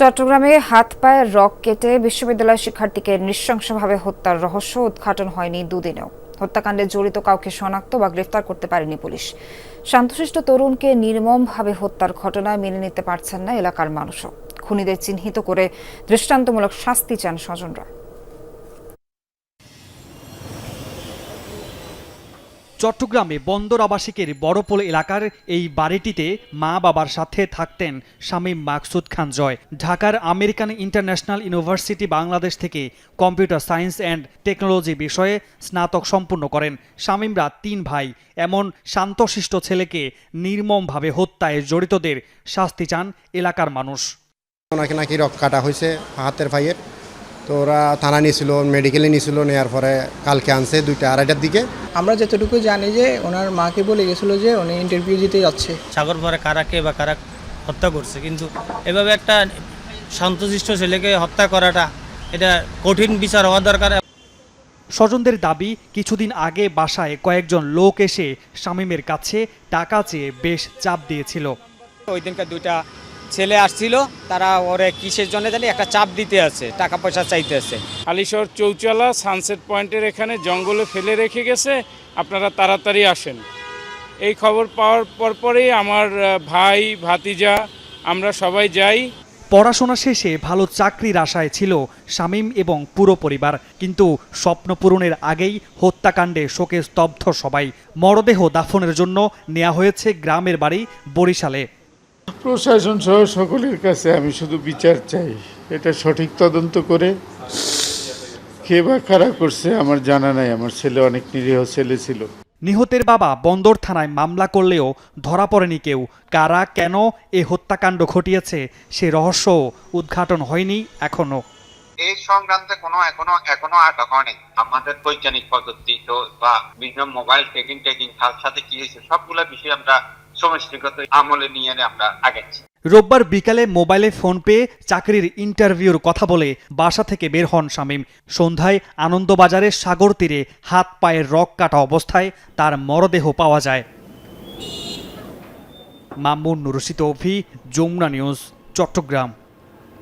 চট্টগ্রামে হাত পায়ে রক কেটে বিশ্ববিদ্যালয় শিক্ষার্থীকে নৃশংসভাবে হত্যার রহস্য উদ্ঘাটন হয়নি দুদিনেও। হত্যাকাণ্ডে জড়িত কাউকে শনাক্ত বা গ্রেফতার করতে পারেনি পুলিশ। শান্তশিষ্ট তরুণকে নির্মমভাবে হত্যার ঘটনায় মেনে নিতে পারছেন না এলাকার মানুষও। খুনিদের চিহ্নিত করে দৃষ্টান্তমূলক শাস্তি চান স্বজনরা। চট্টগ্রামে বন্দর আবাসিকের বড়পোল এলাকার এই বাড়িটিতে মা বাবার সাথে থাকতেন শামীম মাকসুদ খান জয়। ঢাকার আমেরিকান ইন্টারন্যাশনাল ইউনিভার্সিটি বাংলাদেশ থেকে কম্পিউটার সায়েন্স অ্যান্ড টেকনোলজি বিষয়ে স্নাতক সম্পূর্ণ করেন। শামীমরা তিন ভাই। এমন শান্তশিষ্ট ছেলেকে নির্মমভাবে হত্যায় জড়িতদের শাস্তি চান এলাকার মানুষ। নাকি রক কাটা হয়েছে হাতের ভাইয়ের। তো ওরা থানা নিয়েছিল মেডিকেলে নিয়েছিল নেওয়ার পরে কালকে আনছে দুইটা আড়াইটার দিকে। আমরা যতটুকু জানি যে ওনার মাকে বলে গেছিল যে উনি ইন্টারভিউ দিতে যাচ্ছে। সাগর পরে কারাকে বা কারা হত্যা করছে কিন্তু এভাবে একটা শান্তশিষ্ট ছেলেকে হত্যা করাটা এটা কঠিন বিচার হওয়া দরকার। স্বজনদের দাবি কিছুদিন আগে বাসায় কয়েকজন লোক এসে শামীমের কাছে টাকা চেয়ে বেশ চাপ দিয়েছিল। ওই দিনকার দুইটা ছেলে আসছিল তারা ওরে কিসের জন্য জানি একটা চাপ দিতে আছে টাকা পয়সা চাইতে আছে। আলিশহর চৌচালা সানসেট পয়েন্টের এখানে জঙ্গলে ফেলে রেখে গেছে আপনারা তাড়াতাড়ি আসেন। এই খবর পাওয়ার পর পরপরই আমার ভাই ভাতিজা আমরা সবাই যাই। পড়াশোনা শেষে ভালো চাকরির আশায় ছিল শামীম এবং পুরো পরিবার কিন্তু স্বপ্ন পূরণের আগেই হত্যাকাণ্ডে শোকে স্তব্ধ সবাই। মরদেহ দাফনের জন্য নেওয়া হয়েছে গ্রামের বাড়ি বরিশালে। প্রশাসন সহ সকলের কাছে আমি শুধু বিচার চাই। এটা সঠিক তদন্ত করে কে বা কারা করছে আমার জানা নাই। আমার ছেলে অনেক নিরীহ ছেলে ছিল। নিহতের বাবা বন্দর থানায় মামলা করলেও ধরা পড়েনি কেউ। কারা কেন এ হত্যাকাণ্ড ঘটিয়েছে সে রহস্য উদ্ঘাটন হয়নি এখনও। এই সংক্রান্তে কোনো এখনও এখনও আটক হয়নি আমাদের বৈজ্ঞানিক পদ্ধতি তো বা বিভিন্ন মোবাইল টেকিং টেকিং তার সাথে কি হয়েছে সবগুলো বিষয়ে আমরা সমষ্টিগত আমলে নিয়ে আমরা আগাচ্ছি। রোববার বিকালে মোবাইলে ফোন পেয়ে চাকরির ইন্টারভিউর কথা বলে বাসা থেকে বের হন শামীম। সন্ধ্যায় আনন্দবাজারের সাগর তীরে হাত পায়ের রক কাটা অবস্থায় তার মরদেহ পাওয়া যায়। মামুন রশিদ অভি, যমুনা নিউজ, চট্টগ্রাম।